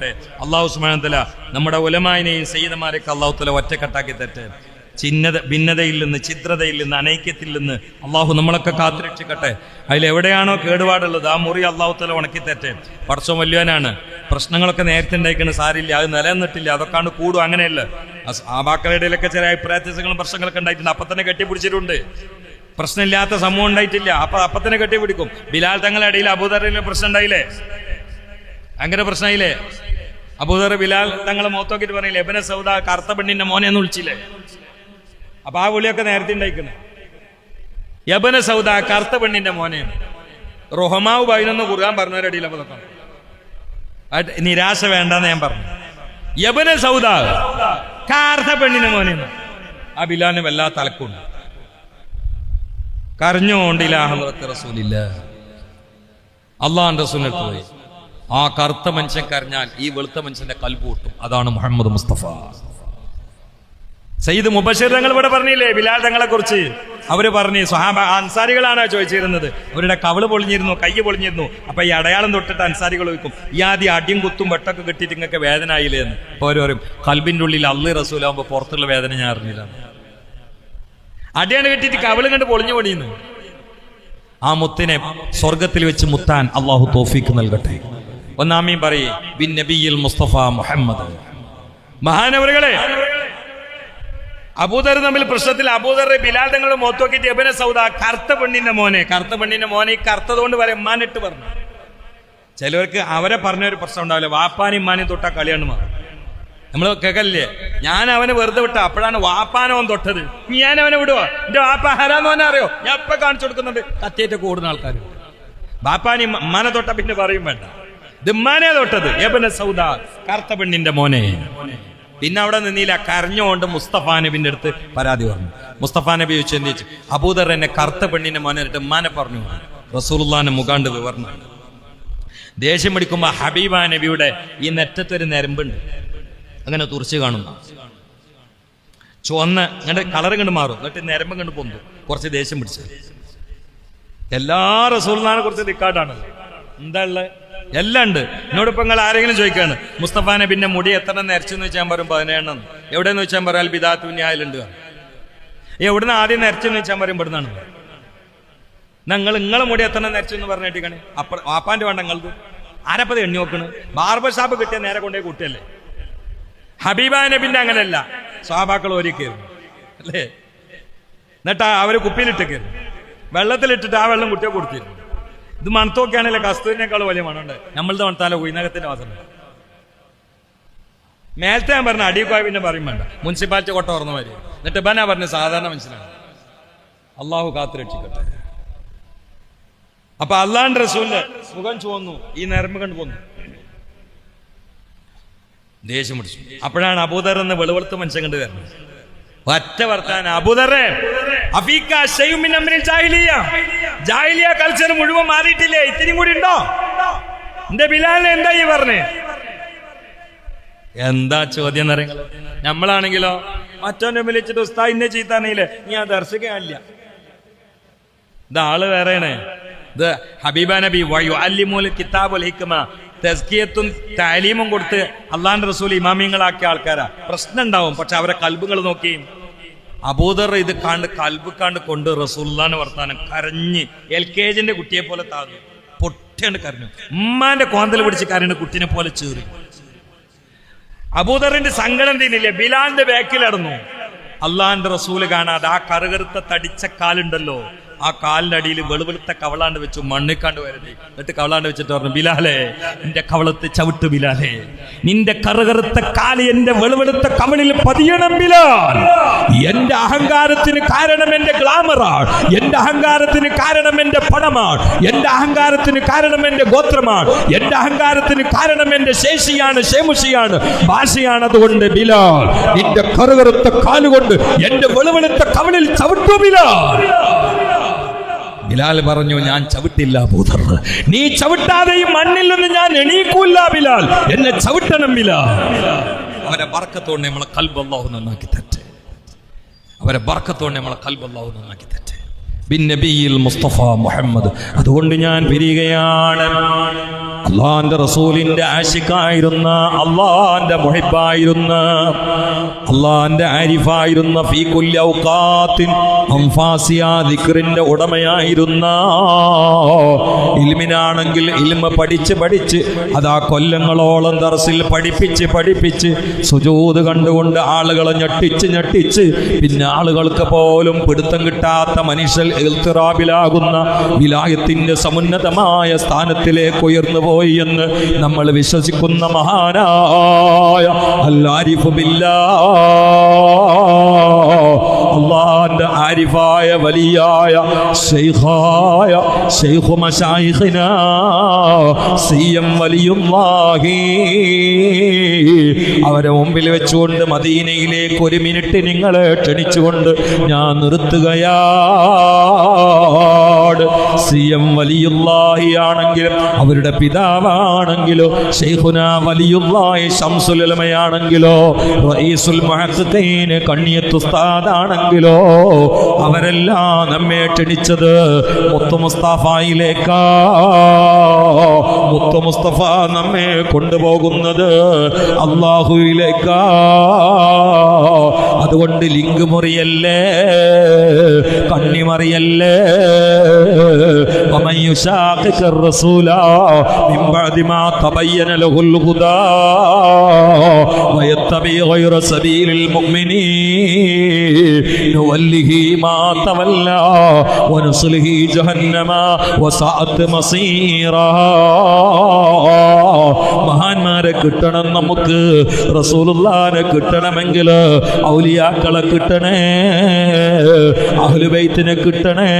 അള്ളാഹു സുമാനത്തല നമ്മുടെ ഉലമാനെയും സയ്യിദന്മാരെയൊക്കെ അള്ളാഹു തല ഒറ്റക്കെട്ടാക്കി തട്ടെ ചിന്നത ഭിന്നതയിൽ നിന്ന് ചിത്രതയിൽ നിന്ന് അനൈക്യത്തിൽ നിന്ന് അള്ളാഹു നമ്മളൊക്കെ കാത്തുരക്ഷിക്കട്ടെ. അതിൽ എവിടെയാണോ കേടുപാടുള്ളത് ആ മുറി അള്ളാഹു തല ഉണക്കി തരട്ടെ പടച്ചോ വല്യവനാണ് പ്രശ്നങ്ങളൊക്കെ നേരത്തെ ഉണ്ടായിക്കണ സാരില്ല അത് നിലനിന്നിട്ടില്ല അതൊക്കെയാണ് കൂടും അങ്ങനെയല്ല. ആ ഇടയിലൊക്കെ ചില അഭിപ്രായത്യങ്ങളും പ്രശ്നങ്ങളൊക്കെ ഉണ്ടായിട്ടുണ്ട് അപ്പൊ തന്നെ കെട്ടിപ്പിടിച്ചിട്ടുണ്ട്. പ്രശ്നമില്ലാത്ത സമൂഹം ഉണ്ടായിട്ടില്ല അപ്പൊ അപ്പൊ തന്നെ കെട്ടിപ്പിടിക്കും. ബിലാൽ തങ്ങളുടെ ഇടയിൽ അബൂദറിലെ പ്രശ്നം ഉണ്ടായില്ലേ? അങ്ങനെ പ്രശ്നമായില്ലേ? അബൂദർ ബിലാൽ തങ്ങളെ മോത്തോക്കിട്ട് പറഞ്ഞില്ലേ എബനെ സൗദ കറുത്ത പെണ്ണിന്റെ മോനെ എന്ന് വിളിച്ചില്ലേ? അപ്പൊ ആ വിളിയൊക്കെ നേരത്തെ ഉണ്ടായിക്കുന്നു യബന സൗദ കറുത്ത പെണ്ണിന്റെ മോനെ. റൊഹമാവ് പതിനൊന്ന് കുറുകാൻ പറഞ്ഞവരടിയില്ല. അത് നിരാശ വേണ്ടെന്ന് ഞാൻ പറഞ്ഞു. യബന സൗദ കറുത്ത പെണ്ണിന്റെ മോനെ. ആ ബിലാലിന് വല്ലാ തലക്കുണ്ട്. കരഞ്ഞുകൊണ്ടില്ല അഹമ്മദ് റസൂലില്ല അള്ളാഹ് റസൂലിനടുത്ത് പോയി ആ കറുത്ത മനുഷ്യൻ കരഞ്ഞാൽ ഈ വെളുത്ത മനുഷ്യന്റെ കൽപൂട്ടും അതാണ് മുഹമ്മദ് മുസ്തഫ. സയ്യിദ് മുബഷീർ തങ്ങൾ ഇവിടെ പറഞ്ഞില്ലേ? ബിലാൽ തങ്ങളെ കുറിച്ച്. അവർ പറഞ്ഞു സ്വഹാബ അൻസാരികളാണ് ചോദിച്ചിരുന്നത്. അവരുടെ കവൾ പൊളിഞ്ഞിരുന്നു കൈ പൊളിഞ്ഞിരുന്നു. അപ്പൊ ഈ അടയാളം തൊട്ടിട്ട് അൻസാരികൾ വയ്ക്കും ഈ ആദ്യം അടിയും കുത്തും വെട്ടൊക്കെ കിട്ടിയിട്ട് നിങ്ങൾക്ക് വേദന ആയില്ലേ? എന്ന്. അപ്പൊ അവർ പറയും കൽബിന്റെ ഉള്ളിൽ അള്ളി റസൂലാകുമ്പോ പുറത്തുള്ള വേദന ഞാൻ അറിഞ്ഞില്ല. അടിയാണ് കിട്ടിയിട്ട് കവൾ കണ്ട് പൊളിഞ്ഞു പൊടിയുന്നു ആ മുത്തിനെ സ്വർഗത്തിൽ വെച്ച് മുത്താൻ അള്ളാഹു തോഫിക്ക് നൽകട്ടെ. ഒന്നാമീൻ പറയേ. ബിൻ മുഹമ്മദ്. മഹാനവറുകളെ അബൂദർ തമ്മിൽ പ്രശ്നത്തിൽ അബൂദർ ബിലാൽ തങ്ങളുടെ മോത്തോക്കിട്ട് എബന സൗദ കറുത്ത പെണ്ണിന്റെ മോനെ കറുത്ത പെണ്ണിന്റെ മോനെ ഈ കറുത്തത് കൊണ്ട് വരെ ഉമ്മാനിട്ട് പറഞ്ഞു. ചിലവർക്ക് അവരെ പറഞ്ഞ ഒരു പ്രശ്നം ഉണ്ടാവില്ല. വാപ്പാനും ഇമ്മാനും തൊട്ട കളിയാണ് മാറും. നമ്മൾ കേക്കല്ലേ ഞാൻ അവനെ വെറുതെ വിട്ട. അപ്പോഴാണ് വാപ്പാനോൻ തൊട്ടത്. ഞാൻ അവനെ വിടുവോ? എന്റെ വാപ്പ ഹരാന്ന് അറിയോ? ഞാൻ ഇപ്പൊ കാണിച്ചു കൊടുക്കുന്നുണ്ട്. കത്തിയേറ്റ് കൂടുന്ന ആൾക്കാർ വാപ്പാനി ഉമ്മാനെ തൊട്ട പിന്നെ പറയും വേണ്ട. ഇത് ഉമ്മാനെ തൊട്ടത്. എബന സൗദ കറുത്ത പെണ്ണിന്റെ മോനെ. പിന്നെ അവിടെ നിന്നില്ല കരഞ്ഞുകൊണ്ട് മുസ്തഫ നബിന്റെ അടുത്ത് പരാതി പറഞ്ഞു. മുസ്തഫ നബി ചോദിച്ചു അബൂദർ എന്നെ കറുത്ത പെണ്ണിന്റെ മോനെ ഉമ്മാനെ പറഞ്ഞു. റസൂലുള്ളാഹിന്റെ മുഖാണ്ട് വിവരണം. ദേഷ്യം പിടിക്കുമ്പോ ഹബീബ നബിയുടെ ഈ നെറ്റത്തൊരു നരമ്പുണ്ട് അങ്ങനെ തുറച്ച് കാണുന്നു. ചുവന്ന അങ്ങനെ കളർ കണ്ട് മാറും. എന്നിട്ട് നരമ്പ് കണ്ട് പൊന്തു. കുറച്ച് ദേഷ്യം പിടിച്ചു. എല്ലാ റസൂലിനെ കുറിച്ച് റിക്കാർഡാണ് എന്താ എല്ലാം ഉണ്ട് എന്നോട് ഇപ്പൊ നിങ്ങൾ ആരെങ്കിലും ചോദിക്കാണ് മുസ്തഫ നബിന്റെ മുടി എത്ര നരച്ചെന്ന് വെച്ചാൽ പറയും പതിനേഴെണ്ണം. എവിടെയെന്ന് വെച്ചാൽ പറയാൽ ബിദാത്തു ന്യായാലുണ്ട് എവിടുന്ന് ആദ്യം നരച്ചെന്ന് വെച്ചാൽ പറയും ഇവിടുന്നാണ്. നിങ്ങൾ നിങ്ങളെ മുടി എത്ര നരച്ചെന്ന് പറഞ്ഞിട്ടിക്കണേ അപ്പ വാപ്പാന്റെ വേണ്ട നിങ്ങൾക്ക് ആരപ്പത് എണ്ണി നോക്കണ്? ബാർബർ ഷാപ്പ് കിട്ടിയ നേരെ കൊണ്ടേ കുട്ടിയല്ലേ? ഹബീബ നബിന്റെ അങ്ങനെയല്ല. സ്വാഭാക്കൾ ഒരുക്കിയിരുന്നു അല്ലേ? എന്നിട്ട് അവർ കുപ്പിയിലിട്ടേക്കായിരുന്നു വെള്ളത്തിലിട്ടിട്ട് ആ വെള്ളം കുട്ടിയെ കൊടുത്തിരുന്നു. ഇത് മണത്തോക്കെയാണല്ലേ കസ്തൂരിനേക്കാൾ വലിയ മണമുണ്ട്. നമ്മളത് മണത്താലോ ഉയനകത്തിന്റെ വാസന മേലത്തെ ഞാൻ പറഞ്ഞ അടിയൊക്കെ പിന്നെ പറയും വേണ്ട. മുനിസിപ്പാലിറ്റി കൊട്ട ഓർന്ന മാതിരി എന്നിട്ട് ബനാ പറഞ്ഞ സാധാരണ മനുഷ്യനാണ്. അള്ളാഹു കാത്തു രക്ഷിക്കട്ടെ. അപ്പൊ അള്ളാന്റെ റസൂലിന്റെ മുഖം ചുവന്നു ഈ നരമ്പ് കണ്ടു പോന്നു. ദേഷ്യം പിടിച്ചു. അപ്പോഴാണ് അബൂദർ എന്ന് വെളുവെളുത്ത മനുഷ്യൻ കണ്ടു വരുന്നത്. ഒറ്റ വർത്താൻ അബൂദറെ ജാഹിലിയ. കൾച്ചർ മുഴുവൻ മാറിയിട്ടില്ലേ? ഇത്തിരിയും കൂടി ഉണ്ടോ? എന്റെ ബിലാലിനെ എന്താ ഈ പറഞ്ഞേ? എന്താ ചോദ്യം എന്നറിയങ്ങൾ നമ്മളാണെങ്കിലോ? മറ്റോനെ വിളിച്ചിട്ട് ഉസ്താ ഇന്നെ ചീത്താണെങ്കിലേ നീ ആ ദർശകല്ല ഇത് ആൾ വേറെയാണ്. ഇത് ഹബീബ നബി വയു അല്ലിമൂൽ കിതാബുൽ ഹിക്മ. തെസ്കിയത്തും താലീമും കൊടുത്ത് അള്ളാൻ റസൂൽ ഇമാമിയങ്ങളാക്കിയ ആൾക്കാരാ. പ്രശ്നം ഉണ്ടാവും പക്ഷെ അവരെ കൽബുകൾ നോക്കി അബൂദർ ഇത് കാണ്ട് കൽബ് കാണ്ട് കൊണ്ട് റസൂല്ലാന്ന് വർത്താനം കരഞ്ഞ് എൽ കെ ജിന്റെ കുട്ടിയെ പോലെ താഴ്ന്നു പൊട്ടിയാണ് കരഞ്ഞു. ഉമ്മാന്റെ കോന്തൽ പിടിച്ച് കരഞ്ഞ കുട്ടിനെ പോലെ ചേറി. അബൂദറിന്റെ സങ്കടം തീരില്ലേ ബിലാലിന്റെ ബാക്കിലടന്നു അള്ളാന്റെ റസൂൽ കാണാതെ ആ കറുകറുത്ത തടിച്ച കാലുണ്ടല്ലോ. ആ കാലിന്റെ അടിയിൽ വെളുവെളുത്ത കവളാണ്ട് വെച്ചു മണ്ണിക്കാണ്ട് വരുന്നത് എന്നിട്ട് കവളാണ്ട് വെച്ചിട്ട് പറഞ്ഞു ബിലാലേ നിന്റെ കവളത്ത് ചവിട്ട് ബിലാലേ. നിന്റെ കറുകറുത്ത കാൽ എന്റെ വെളുവെളുത്ത കവളിൽ പതിയണം ബിലാൽ. എന്റെ അഹങ്കാരത്തിന് കാരണം എന്റെ ഗ്ലാമറാണ് എന്റെ അഹങ്കാരത്തിന് കാരണം എന്റെ പണമാണ് എന്റെ അഹങ്കാരത്തിന് കാരണം എന്റെ ഗോത്രമാണ് എന്റെ അഹങ്കാരത്തിന് കാരണം എന്റെ ശേഷിയാണ് ശേമുഷിയാണ് ഭാഷയാണ് അതുകൊണ്ട് ബിലാൽ. നിന്റെ കറുകറുത്ത കാലുകൊണ്ട് എന്റെ വെളുവെളുത്ത കവളിൽ ചവിട്ടു ബിലാൽ. ബിലാൽ പറഞ്ഞു ഞാൻ ചവിട്ടില്ല ഭൂതർ നീ ചവിട്ടാതെ ഈ മണ്ണിൽ നിന്ന് ഞാൻ എണീക്കൂല്ല ബിലാൽ. എന്നെ ചവിട്ടണം ബിലാൽ. അവരെ ബർക്കത്തോണ്ട് നമ്മളെ കൽബ് അള്ളാഹു നന്നാക്കി തെറ്റ് അവരെ ബർക്കത്തോണ്ട് നമ്മളെ കൽബ് അള്ളാഹു നന്നാക്കി തട്ടെ മുസ്തഫ മുഹമ്മദ്. അതുകൊണ്ട് ഞാൻ പിരിയുകയാണ്. അള്ളാന്റെ റസൂലിന്റെ ആശിക്കായിരുന്ന അള്ളാന്റെ മുഹിബായിരുന്ന അള്ളാന്റെ ആരിഫായിരുന്ന ഫീ കുല്ലി ഔഖാത്തിൻ ദിക്റിന്റെ ഉടമയായിരുന്ന ഇൽമിനാണെങ്കിൽ ഇൽമ പഠിച്ച് പഠിച്ച് അതാ കൊല്ലങ്ങളോളം ദർസിൽ പഠിപ്പിച്ച് പഠിപ്പിച്ച് സുജൂത് കണ്ടുകൊണ്ട് ആളുകളെ ഞെട്ടിച്ച് ഞെട്ടിച്ച് പിന്നെ ആളുകൾക്ക് പോലും പിടുത്തം കിട്ടാത്ത മനുഷ്യൽ എൽത്തിറാബിലാകുന്ന വിലായത്തിന്റെ സമുന്നതമായ സ്ഥാനത്തിലേക്ക് ഉയർന്നു പോയി എന്ന് നമ്മൾ വിശ്വസിക്കുന്ന മഹാനായ അല്ലാരിഫു ബില്ലാ. അള്ളാന്റെ ആരിഫായ വലിയായ ശൈഖായ ശൈഖു മശായിഖിന. സിയം വലിയുല്ലാഹി അവരെ മുമ്പിൽ വെച്ചുകൊണ്ട് മദീനയിലേക്ക് ഒരു മിനിറ്റ് നിങ്ങളെ ക്ഷണിച്ചുകൊണ്ട് ഞാൻ സി എം വലിയുല്ലാഹി ആണെങ്കിലും അവരുടെ പിതാവാണെങ്കിലോ ഷെയ്ഖുന വലിയുല്ലാഹി ഷംസുലമയാണെങ്കിലോ റയീസുൽ മഹസത്തേന് കണ്ണിയത്തുസ്താദാണെങ്കിലോ അവരെല്ലാം നമ്മെ ക്ഷണിച്ചത് മുത്തു മുസ്താഫയിലേക്കാ. മുത്തു മുസ്തഫ നമ്മെ കൊണ്ടുപോകുന്നത് അള്ളാഹുയിലേക്കാ അതുകൊണ്ട് ലിങ്ക് മുറിയല്ലേ കണ്ണിമറിയല്ലേ يشاقق الرسول من بعد ما تبين له الهدى ويتبع غير سبيل المؤمنين نوله ما تولى ونصله جهنم وساءت مصيرا മഹാന്മാരെ കിട്ടണം നമുക്ക് റസൂലുള്ളാനെ കിട്ടണമെങ്കിൽ ഔലിയാക്കളെ കിട്ടണേ അഹ്ലുബൈത്തിനെ കിട്ടണേ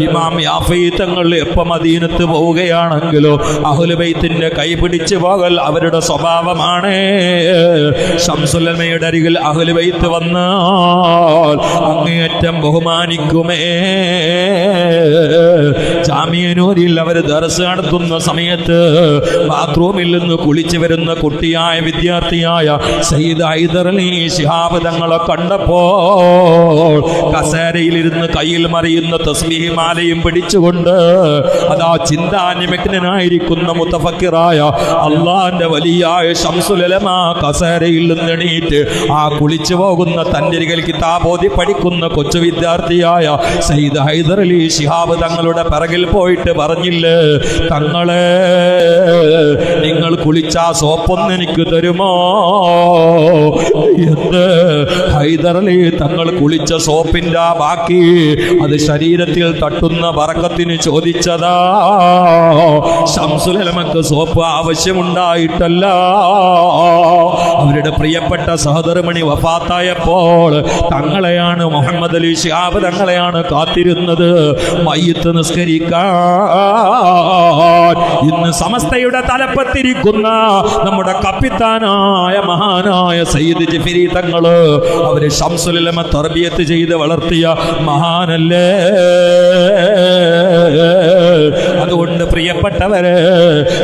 ഇമാം യാഫീ തങ്ങൾ എപ്പം മദീനത്ത് പോവുകയാണെങ്കിലോ അഹ്ലുബൈത്തിന്റെ കൈ പിടിച്ചു പോകൽ അവരുടെ സ്വഭാവമാണ്. ഷംസുലമയുടെ അരികിൽ അഹ്ലുബൈത്ത് വന്നാൽ അങ്ങേയറ്റം ബഹുമാനിക്കുമേ. ജാമ്യനൂരിൽ അവർ ദർസ് നടത്തുന്ന സമയത്ത് ബാത്റൂമിൽ നിന്ന് കുളിച്ചു വരുന്ന കുട്ടിയായ വിദ്യാർത്ഥിയായ സയ്യിദ് ഹൈദറലി ശിഹാബ് തങ്ങളെ കണ്ടപ്പോൾ കസേരയിലിരുന്ന് കയ്യിൽ മറിയുന്ന തസ്ബീഹ് മാലയും പിടിച്ചുകൊണ്ട് അതാ ചിന്താനിമഗ്നായിരിക്കുന്ന മുത്തഫക്കിറായ അള്ളാന്റെ വലിയായ ശംസുലലമ കസേരയിൽ നിന്ന് എണീറ്റ് ആ കുളിച്ചു പോകുന്ന തന്റെ അരികൽ കിതാബോധി പഠിക്കുന്ന കൊച്ചു വിദ്യാർത്ഥിയായ സയ്യിദ് ഹൈദർ അലി ശിഹാബ് തങ്ങളുടെ പിറകിൽ പോയിട്ട് പറഞ്ഞില്ലേ? തങ്ങളെ കുളിച്ച സോപ്പൊന്ന് എനിക്ക് തരുമോ? എന്ത്? ഹൈദറലി തങ്ങൾ കുളിച്ച സോപ്പിന്റെ ബാക്കി. അത് ശരീരത്തിൽ തട്ടുന്ന വറക്കത്തിന് ചോദിച്ചതാ. ശംസുലമക്ക് സോപ്പ് ആവശ്യമുണ്ടായിട്ടല്ല. അവരുടെ പ്രിയപ്പെട്ട സഹോദരമണി വഫാത്തായപ്പോൾ തങ്ങളെയാണ് മുഹമ്മദ് അലി ഷിയാബ് തങ്ങളെയാണ് കാത്തിരുന്നത്. മയ്യത്ത് നിസ്കരിക്കാൻ. ഇന്ന് സമസ്തയുടെ തലപ്പത്തിരിക്കുന്ന നമ്മുടെ കപ്പിത്താനായ മഹാനായ സയ്യിദ് ജിഫിരി തങ്ങൾ അവർ ഷംസുലമ തർബിയത്ത് ചെയ്ത് വളർത്തിയ മഹാനല്ലേ? പ്രിയപ്പെട്ടവര്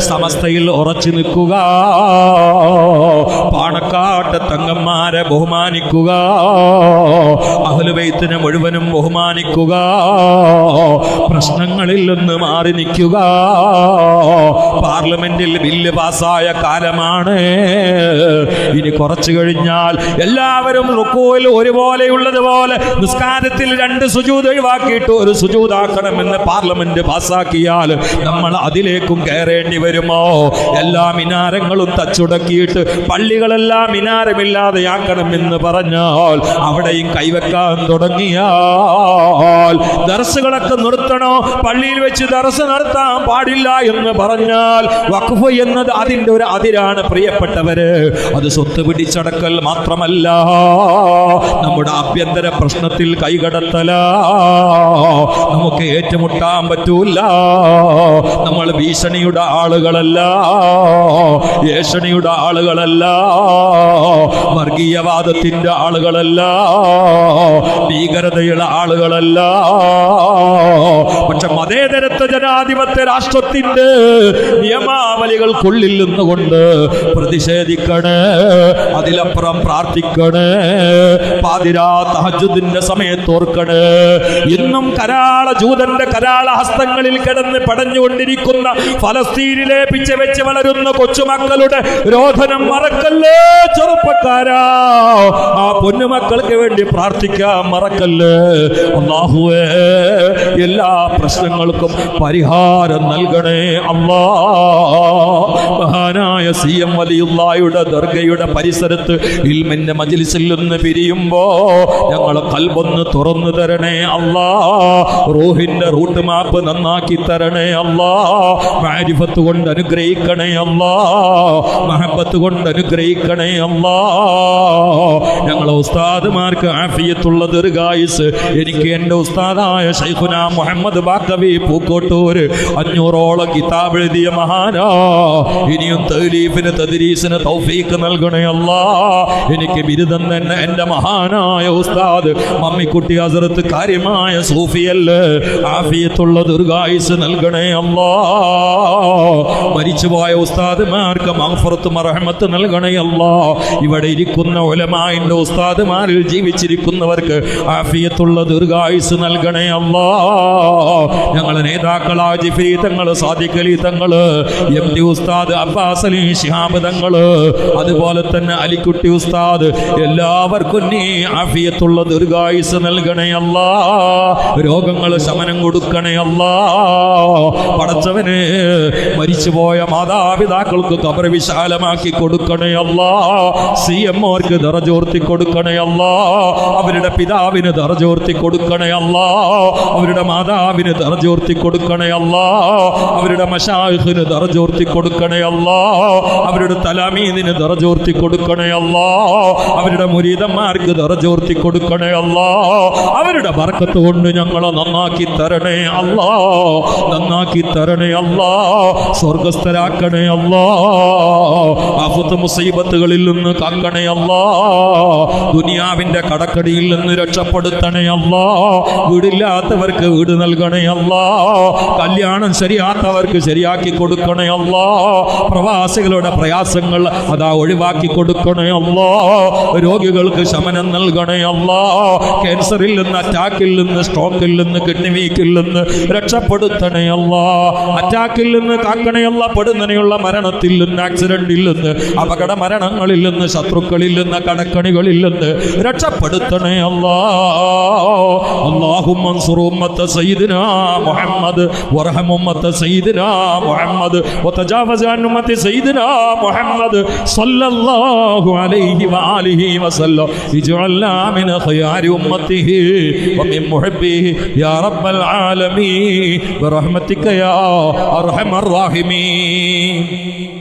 സമസ്തയിൽ ഉറച്ചു നിൽക്കുക. പാണക്കാട്ട് തങ്ങന്മാരെ ബഹുമാനിക്കുക. അഹലുബൈത്തിനെ മുഴുവനും ബഹുമാനിക്കുക. പ്രശ്നങ്ങളിൽ നിന്ന് മാറി നിൽക്കുക. പാർലമെന്റിൽ ബില്ല് പാസ്സായ കാലമാണ്. ഇനി കുറച്ചു കഴിഞ്ഞാൽ എല്ലാവരും റുക്കോയിൽ ഒരുപോലെയുള്ളതുപോലെ നിസ്കാരത്തിൽ രണ്ട് സുജൂത് ഒഴിവാക്കിയിട്ട് ഒരു സുജൂതാക്കണമെന്ന് പാർലമെന്റ് പാസ്സാക്കിയാൽ നമ്മൾ അതിലേക്കും കയറേണ്ടി വരുമോ? എല്ലാ മിനാരങ്ങളും തച്ചുടക്കിയിട്ട് പള്ളികളെല്ലാം മിനാരമില്ലാതെയാക്കണം എന്ന് പറഞ്ഞാൽ അവിടെയും കൈവെക്കാൻ തുടങ്ങിയാൽ ദർസുകളൊക്കെ നിർത്തണോ? പള്ളിയിൽ വെച്ച് ദർസ് നടത്താൻ പാടില്ല എന്ന് പറഞ്ഞാൽ വഖഫ് എന്നത് അതിന്റെ ഒരു അതിരാണ് പ്രിയപ്പെട്ടവര്. അത് സ്വത്ത് പിടിച്ചടക്കൽ മാത്രമല്ല. നമ്മുടെ ആഭ്യന്തര പ്രശ്നത്തിൽ കൈകടത്തല. നമുക്ക് ഏറ്റുമുട്ടാൻ പറ്റൂല. നമ്മൾ ഭീഷണിയുടെ ആളുകളല്ല ഏഷണിയുടെ ആളുകളല്ല വർഗീയവാദത്തിന്റെ ആളുകളല്ല ഭീകരതയുടെ ആളുകളല്ല പക്ഷെ മതേതരത്വ ജനാധിപത്യ രാഷ്ട്രത്തിന്റെ നിയമാവലികൾക്കുള്ളിൽ നിന്നുകൊണ്ട് പ്രതിഷേധിക്കണേ അതിലപ്പുറം പ്രാർത്ഥിക്കണേ പാതിരാ തഹജുദിന്റെ സമയത്ത് ഓർക്കണേ. ഇന്നും കരാള ജൂതന്റെ കരാള ഹസ്തങ്ങളിൽ കിടന്ന് പടഞ്ഞുകൊണ്ടിരിക്കുന്ന ഫലസ്തീനിലെ പിച്ച വെച്ച് വളരുന്ന കൊച്ചുമക്കളുടെ രോധനം മറക്കല്ലേ ചെറുപ്പക്കാരാ. ആ പൊന്നുമക്കൾക്ക് വേണ്ടി പ്രാർത്ഥിക്കാൻ മറക്കല്ലേ. അള്ളാഹുവേ എല്ലാ പ്രശ്നങ്ങൾക്കും പരിഹാരം നൽകണേ അള്ളാ. മഹാനായ സി എം വലിയുള്ളായുടെ ദർഗയുടെ പരിസരത്ത് ഇൽമിന്റെ മജിലിസിൽ നിന്ന് പിരിയുമ്പോ ഞങ്ങളെ കൽബൊന്ന് തുറന്നു തരണേ അള്ളാ. റൂഹിന്റെ റൂട്ട് മാപ്പ് നന്നാക്കി തരണേ അല്ലാ മാരിഫത്ത് കൊണ്ട് അനുഗ്രഹിക്കണേ അല്ലാ മഹബത്ത് കൊണ്ട് അനുഗ്രഹിക്കണേ അള്ളാ. ഞങ്ങളെ ഉസ്താദ്മാർക്ക് ആഫിയത്തുള്ള ദീർഘായുസ് എനിക്ക് എന്റെ ഉസ്താദായ ഷൈഖുന മുഹമ്മദ് ബാക്കവി പൂക്കോട്ടൂര്. അഞ്ഞൂറോളം കിതാബ് എഴുതിയ മഹാനാ. ഇനിയും തലീഫിന് തദ്രീസിന് തൗഫീക്ക് നൽകണേ എനിക്ക് ബിരുദം തന്നെ എന്റെ മഹാനായ ഉസ്താദ് മമ്മിക്കുട്ടി ഹസരത്ത് കാര്യമായ സൂഫിയല്ലേ. ആഫിയത്തുള്ള ദീർഘായുസ് നൽകണേ മരിച്ചുപോയ ഉസ്താദ്മാർക്ക് മഹഫറത്ത് മറഹമത്ത് നൽകണേ ഇവിടെ ഇരിക്കുന്ന ഉലമായിന്റെ ഉസ്താദ്മാരിൽ ജീവിച്ചിരിക്കുന്നവർക്ക് ആഫിയത്തുള്ള ദീർഘായുസ് നൽകണേ ഞങ്ങളെ നേതാക്കളാ ജിഫി സാദിഖലി എം ടി ഉസ്താദ് അബ്ബാസ് അലി തങ്ങൾ. അതുപോലെ തന്നെ അലിക്കുട്ടി ഉസ്താദ്. എല്ലാവർക്കും നീ ആഫിയത്തുള്ള ദീർഘായുസ് നൽകണേ രോഗങ്ങൾ ശമനം കൊടുക്കണേ അല്ലാ. പടച്ചവന് മരിച്ചുപോയ മാതാപിതാക്കൾക്ക് കബർ വിശാലമാക്കി കൊടുക്കണേ അല്ലാ. സി എം ഓർക്ക് ദറജോർത്തി കൊടുക്കണേ അവരുടെ പിതാവിന് ദറജോർത്തി കൊടുക്കണേ അല്ലാ. അവരുടെ മാതാവിന് ദറജോർത്തി കൊടുക്കണേ അല്ലാ. അവരുടെ മഷാഹിന് ദർജോർത്തി കൊടുക്കണേ അല്ലാ. അവരുടെ തലാമീനിന് ദർജോർത്തി കൊടുക്കണേ അല്ലാ. അവരുടെ മുരീതന്മാർക്ക് ദർജോർത്തി കൊടുക്കണേ അല്ലാ. അവരുടെ ബർക്കത്ത് കൊണ്ട് ഞങ്ങളെ നന്നാക്കി തരണേ അല്ലാ. നന്നാക്കി തരണേ അല്ലാ. സ്വർഗസ്ഥരാക്കണേ അല്ലാ. ആഫത്ത് മുസീബത്തുകളിൽ നിന്ന് കാക്കണേ ദുനിയാവിന്റെ കടക്കടിയിൽ നിന്ന് രക്ഷപ്പെടുത്തണേ അല്ലാ. വീടില്ലാത്തവർക്ക് വീട് നൽകണേ അല്ലാ കല്യാണം ശരിയാത്തവർക്ക് ശരിയാക്കി കൊടുക്കണേ അല്ലാ പ്രവാസികളുടെ പ്രയാസങ്ങൾ അതാ ഒഴിവാക്കി കൊടുക്കണേ അല്ലാ രോഗികൾക്ക് ശമനം നൽകണേ അല്ലാ ക്യാൻസറിൽ നിന്ന് അറ്റാക്കിൽ നിന്ന് സ്ട്രോക്കിൽ നിന്ന് കിഡ്നി വീക്കിൽ നിന്ന് രക്ഷപ്പെടുത്തണേ അല്ലാ അറ്റാക്കിൽ നിന്ന് കാക്കണേ പെടുന്നനെയുള്ള മരണത്തിൽ നിന്ന് ആക്സിഡന്റിൽ നിന്ന് അപകട മരണങ്ങളിൽ നിന്ന് ശത്രുക്കളിൽ നിന്ന് കടക്കണികളിൽ നിന്ന് രക്ഷപ്പെടുത്തണേ അല്ലാ اللهم انصر أمة سيدنا محمد وارحم أمة سيدنا محمد وتجاوز عن أمة سيدنا محمد صلى الله عليه وآله وسلم اجعلنا من خيار أمته ومن محبه يا رب العالمين برحمتك يا أرحم الراحمين